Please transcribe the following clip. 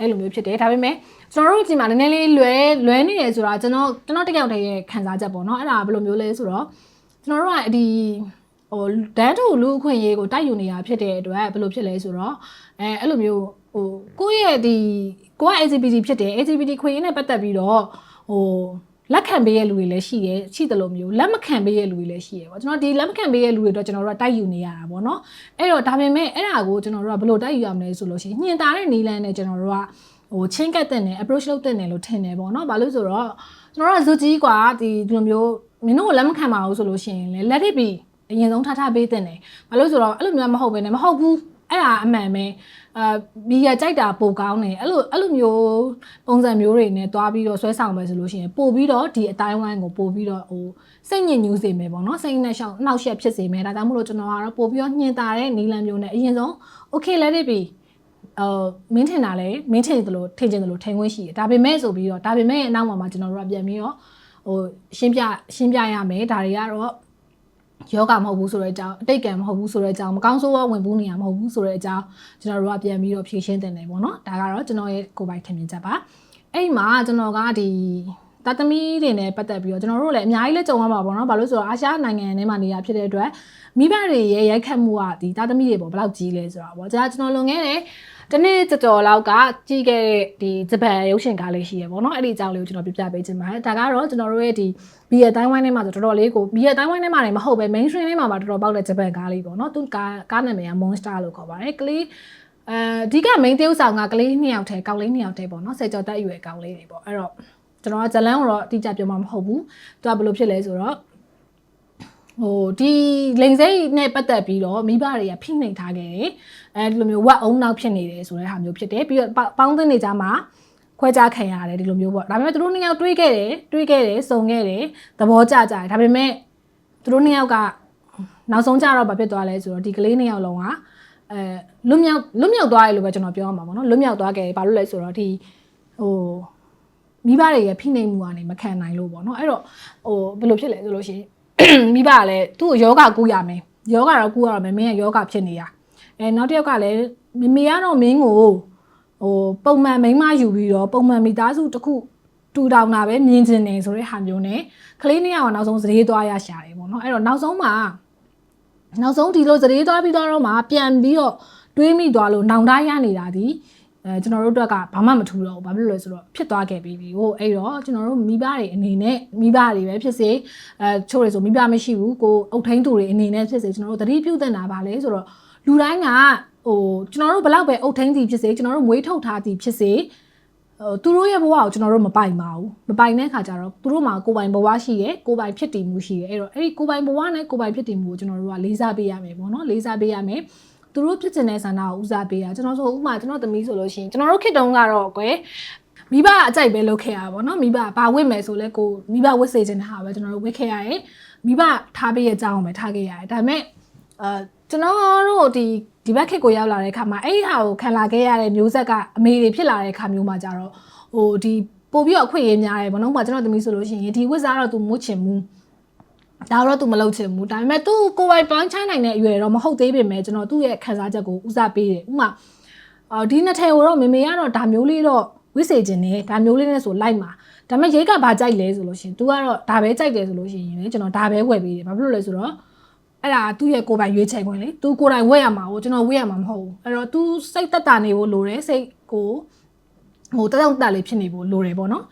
အဲ့လိုမျိုးဖြစ်တယ်ဒါပေမဲ့ကျွန်တော်တို့ဒီမှာနည်းနည်းလေးလွဲလွဲနေရဆိုတာကျွန်တော်ကျွန်တော်တယောက်တည်းရဲ့ခံစားချက်ပေါ့နော်အဲ့ဒါဘယ်လိုမျိုးလဲဆိုတော့ကျွန်တော်တို့ကဒီဟိုဒန်းတူလူအခွင့်အရေးကိုတိုက်ယူနေတာဖြစ်တဲ့အတွက်ဘယ်လိုဖြစ်လဲဆိုတော့အဲအဲ့လိုမျိုးဟိုကိုယ့်ရဲ့ဒီကိုက LGBT ဖြစ်တယ် LGBT ခွင့်ရင်းနဲ့ပတ်သက်ပြီးတော့ဟို လက်ခံပေးရဲ့လူတွေလည်းရှိတယ်ရှိတယ်လို့မျိုးလက်မခံပေးရဲ့လူတွေလည်းရှိတယ်ပေါ့ကျွန်တော်ဒီလက်မခံပေးရဲ့လူတွေတော့ကျွန်တော်တို့ကတိုက်ယူနေရတာပေါ့နော်အဲ့တော့ဒါပေမဲ့အဲ့ဒါကိုကျွန်တော်တို့ကဘယ်လိုတိုက်ယူရမလဲဆိုလို့ရှိရင်ညင်တာတဲ့နီလန်းနဲ့ကျွန်တော်တို့ကဟိုချင်းကတ်တဲ့နဲ့ approach လုပ်တဲ့နဲ့လို့ထင်တယ်ပေါ့နော်ဘာလို့ဆိုတော့ကျွန်တော်တို့ကဇူကြီးกว่าဒီဒီလိုမျိုးမင်းတို့ကိုလက်မခံပါဘူးဆိုလို့ရှိရင်လေ let it be အရင်ဆုံးထားထားပေးတဲ့နဲ့ဘာလို့ဆိုတော့အဲ့လိုမျိုးမဟုတ်ဘဲနဲ့မဟုတ်ဘူး အဲ့ဒါအမှန်ပဲအာဘီရကြိုက်တာပိုကောင်းတယ်အဲ့လိုအဲ့လိုမျိုးပုံစံမျိုးတွေနဲ့တွားပြီးတော့ဆွဲဆောင်မယ်ဆိုလို့ရှိရင်ပို့ပြီးတော့ဒီအတိုင်းဝိုင်းကိုပို့ပြီးတော့ဟိုစိတ်ညစ်ညူးစေမယ်ပေါ့နော်စိတ်နဲ့ရှောင်းနှောက်ယှက်ဖြစ်စေမယ်ဒါကြောင့်မို့လို့ကျွန်တော်ကတော့ပို့ပြီးတော့ညှင်တာတဲ့နီလန်မျိုးနဲ့အရင်ဆုံး okay let it be အော်မင်းထင်တာလေမင်းထင်တယ်လို့ထင်ချင်တယ်လို့ထင်ခွင့်ရှိတယ်ဒါပေမဲ့ဆိုပြီးတော့ဒါပေမဲ့အနောက်မှာမှာကျွန်တော်တို့ကပြန်ပြီးတော့ဟိုရှင်းပြရှင်းပြရမယ်ဒါတွေကတော့ ယောဂမဟုတ်ဘူးဆိုတဲ့အကြောင်းအတိတ်ကံမဟုတ်ဘူးဆိုတဲ့အကြောင်းမကောင်းဆိုးဝဝင်ဘူးနေရမဟုတ်ဘူးဆိုတဲ့အကြောင်းကျွန်တော်တို့ကပြန်ပြီးတော့ဖြေရှင်းတင်တယ်ပေါ့နော်ဒါကတော့ကျွန်တော်ရဲ့ကိုယ်ပိုင်ထင်မြင်ချက်ပါအဲ့ဒီမှာကျွန်တော်ကဒီ တာသမီတွေနဲ့ပတ်သက်ပြီးတော့ကျွန်တော်တို့လည်းအများကြီးလည်းကြုံရမှာပေါ့နော်ဘာလို့ဆိုတော့အာရှနိုင်ငံထဲမှာနေရဖြစ်တဲ့အတွက်မိဘတွေရဲ့ရိုက်ခတ်မှုကဒီတာသမီတွေပေါ့ဘယ်လောက်ကြီးလဲဆိုတာပေါ့ကြာကျွန်တော်လွန်ခဲ့တဲ့တနေ့တော်တော်လောက်ကကြီးခဲ့တဲ့ဒီဂျပန်ရုပ်ရှင်ကားလေးရှိရပေါ့နော်အဲ့ဒီအကြောင်းလေးကိုကျွန်တော်ပြပြပေးခြင်းပါတယ်ဒါကတော့ကျွန်တော်တို့ရဲ့ဒီဘီယတိုင်းဝိုင်းထဲမှာဆိုတော်တော်လေးကိုဘီယတိုင်းဝိုင်းထဲမှာလည်းမဟုတ်ပဲ mainstream ထဲမှာပါတော်တော်ပေါက်တဲ့ဂျပန်ကားလေးပေါ့နော်သူကားကားနာမည်က Monster လို့ခေါ်ပါတယ်ကလေးအဲဒီက main တယောက်ဆောင်ကကလေးနှစ်ယောက်ထဲကောက်လေးနှစ်ယောက်ထဲပေါ့နော်ဆယ်ကျော်တက်အရွယ်ကောက်လေးတွေပေါ့အဲ့တော့ ကျွန်တော်ကဇလန်းကိုတော့အတိအကျပြောမှာမဟုတ်ဘူးသူကဘယ်လိုဖြစ်လဲဆိုတော့ဟိုဒီလိန်စိတ်နဲ့ပတ်သက်ပြီးတော့မိဘတွေကဖိနှိပ်ထားခဲ့တယ်အဲဒီလိုမျိုးဝက်အုံနောက်ဖြစ်နေတယ်ဆိုတဲ့ဟာမျိုးဖြစ်တယ်ပြီးတော့ပေါင်းသင်းနေကြမှာခွဲခြားခံရတယ်ဒီလိုမျိုးပေါ့ဒါပေမဲ့သူတို့နှစ်ယောက်တွေးခဲ့တယ်တွေးခဲ့တယ်စုံခဲ့တယ်သဘောကျကြတယ်ဒါပေမဲ့သူတို့နှစ်ယောက်ကနောက်ဆုံးကြတော့ဘာဖြစ်သွားလဲဆိုတော့ဒီကလေးနှစ်ယောက်လုံးကအဲလွတ်မြောက်လွတ်မြောက်သွားတယ်လို့ပဲကျွန်တော်ပြောရမှာပေါ့နော်လွတ်မြောက်သွားခဲ့ဘာလို့လဲဆိုတော့ဒီဟို မိဘတွေရဲ့ဖိနှိပ်မှုကနေမခံနိုင်လို့ပေါ့နော်အဲ့တော့ဟိုဘယ်လိုဖြစ်လဲဆိုလို့ရှိရင်မိဘကလည်းသူ့ကိုယောဂကူးရမယ်ယောဂတော့ကူးရတော့မယ်မင်းကယောဂဖြစ်နေတာအဲနောက်တစ်ယောက်ကလည်းမမေကတော့မင်းကိုဟိုပုံမှန်မိန်းမယူပြီးတော့ပုံမှန်မိသားစုတစ်ခုတူတောင်တာပဲမြင်ကျင်နေဆိုတဲ့ဟာမျိုးနဲ့ကလေးနှစ်ယောက်ကနောက်ဆုံးစရေးသွားရရှာတယ်ပေါ့နော်အဲ့တော့နောက်ဆုံးမှာနောက်ဆုံးဒီလိုစရေးသွားပြီးတော့မှပြန်ပြီးတော့တွေးမိသွားလို့နောင်တရနေတာဒီ အဲကျွန်တော်တို့အတွက်ကဘာမှမထူတော့ဘူးဘာဖြစ်လို့လဲဆိုတော့ဖြစ်သွားခဲ့ပြီးပြီဟိုအဲ့တော့ကျွန်တော်တို့မိဘတွေအနေနဲ့မိဘတွေပဲဖြစ်စေအဲချို့တွေဆိုမိဘမရှိဘူးကိုအုတ်ထင်းသူတွေအနေနဲ့ဖြစ်စေကျွန်တော်တို့သတိပြုသင့်တာပါလေဆိုတော့လူတိုင်းကဟိုကျွန်တော်တို့ဘလောက်ပဲအုတ်ထင်းစီဖြစ်စေကျွန်တော်တို့မွေးထုတ်ထားသည်ဖြစ်စေဟိုသူတို့ရဲ့ဘဝကိုကျွန်တော်တို့မပိုင်ပါဘူးမပိုင်တဲ့ခါကျတော့သူတို့မှာကိုယ်ပိုင်ဘဝရှိရယ်ကိုယ်ပိုင်ဖြစ်တည်မှုရှိရယ်အဲ့တော့အဲ့ဒီကိုယ်ပိုင်ဘဝနဲ့ကိုယ်ပိုင်ဖြစ်တည်မှုကိုကျွန်တော်တို့ကလေးစားပေးရမယ်ပေါ့နော်လေးစားပေးရမယ် သူတို့ဖြစ်ချင်တဲ့ဆန္ဒကိုဦးစားပေးရကျွန်တော်ဆိုဥပမာကျွန်တော်သမီးဆိုလို့ရှိရင်ကျွန်တော်တို့ခေတ်တုန်းကတော့ကွယ်မိဘအကြိုက်ပဲလုပ်ခဲ့ရပါဘောเนาะမိဘဘာဝစ်မယ်ဆိုလဲကိုမိဘဝစ်စေချင်တဲ့ဟာပဲကျွန်တော်တို့ဝစ်ခဲ့ရတယ်မိဘထားပေးရဲ့အကြောင်းကိုပဲထားခဲ့ရတယ်ဒါပေမဲ့အာကျွန်တော်တို့ဒီဒီဘက်ခေတ်ကိုရောက်လာတဲ့အခါမှာအဲ့ဒီဟာကိုခံလာခဲ့ရတဲ့မျိုးဆက်ကအမေတွေဖြစ်လာတဲ့အခါမျိုးမှာကြတော့ဟိုဒီပို့ပြီးတော့အခွင့်အရေးများတယ်ဘောနော်။ဥပမာကျွန်တော်သမီးဆိုလို့ရှိရင်ဒီဝစ်စားတော့ तू မွတ်ချင်ဘူး ဒါတော့ तू မလုပ်ချင်ဘူးဒါပေမဲ့ तू ကိုယ်ပိုင်ပိုင်းချိုင်းနိုင်တဲ့အရွယ်တော့မဟုတ်သေးပေမဲ့ကျွန်တော်သူ့ရဲ့ခံစားချက်ကိုဦးစားပေးတယ်ဥပမာအော်ဒီနှစ်ထဲကိုတော့မေမေကတော့ဒါမျိုးလေးတော့ဝစ်စေခြင်းနဲ့ဒါမျိုးလေးနဲ့ဆိုလိုက်မှာဒါပေမဲ့ရိတ်ကဘာကြိုက်လဲဆိုလို့ရှိရင် तू ကတော့ဒါပဲကြိုက်တယ်ဆိုလို့ရှိရင်လေကျွန်တော်ဒါပဲဝယ်ပေးတယ်ဘာဖြစ်လို့လဲဆိုတော့အဲ့ဒါသူ့ရဲ့ကိုယ်ပိုင်ရွေးချယ်ခွင့်လေ तू ကိုယ်တိုင်ဝယ်ရမှာကိုကျွန်တော်ဝယ်ရမှာမဟုတ်ဘူးအဲ့တော့ तू စိတ်တက်တာနေဖို့လိုတယ်စိတ်ကိုဟိုတောက်တက်လေးဖြစ်နေဖို့လိုတယ်ပေါ့နော်